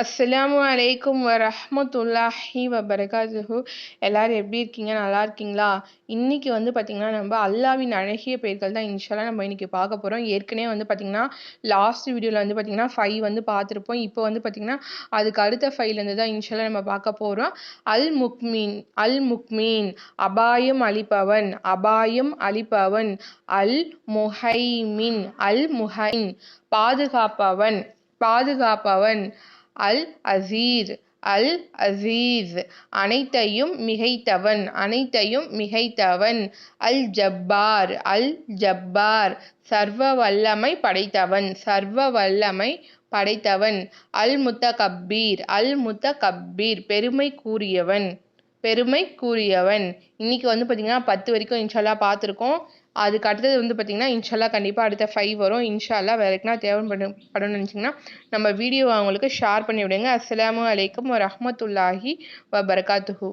அஸ்லாம் வலைக்கும் வரமத்துல்லாஹி வபரகாத்துஹு. எல்லோரும் எப்படி இருக்கீங்க? நல்லா இருக்கீங்களா? இன்றைக்கி வந்து பார்த்திங்கன்னா நம்ம அல்லாவின் அழகிய பெயர்கள் தான் இன்ஷாலாக நம்ம இன்றைக்கி பார்க்க போகிறோம் ஏற்கனவே வந்து பார்த்திங்கன்னா லாஸ்ட் வீடியோவில் வந்து பார்த்திங்கன்னா ஃபைவ் வந்து பார்த்துருப்போம். இப்போ வந்து பார்த்திங்கன்னா அதுக்கு அடுத்த ஃபைவ்லேருந்து தான் இன்ஷாலாக நம்ம பார்க்க போகிறோம் அல் முக்மீன் அல் முக்மீன் அபாயம் அளிப்பவன் அபாயம் அளிப்பவன் அல் முஹைமின் அல் முஹைன் பாதுகாப்பவன் பாதுகாப்பவன் அல் அசீர் அல் அசீஸ் அனைத்தையும் மிகைத்தவன் அனைத்தையும் மிகைத்தவன். அல் ஜப்பார் அல் ஜப்பார் சர்வ வல்லமை படைத்தவன் சர்வ வல்லமை படைத்தவன். அல் முத்தகப்பீர் அல் முத்தகப்பீர் பெருமை கூறியவன். பெருமை கூறியவன். இன்னைக்கு வந்து பார்த்திங்கன்னா பத்து வரைக்கும் இன்ஷால்லா பார்த்துருக்கோம் அதுக்கு அடுத்தது வந்து பார்த்திங்கன்னா இன்ஷால்லா கண்டிப்பாக அடுத்த ஃபைவ் வரும். இன்ஷால்லா வேறு எதுனா தேவைப்படும் படம்னு நினச்சிங்கன்னா நம்ம வீடியோ அவங்களுக்கு ஷேர் பண்ணி விடுங்க. அஸ்ஸலாமு அலைக்கும் வ பரகாத்துஹூ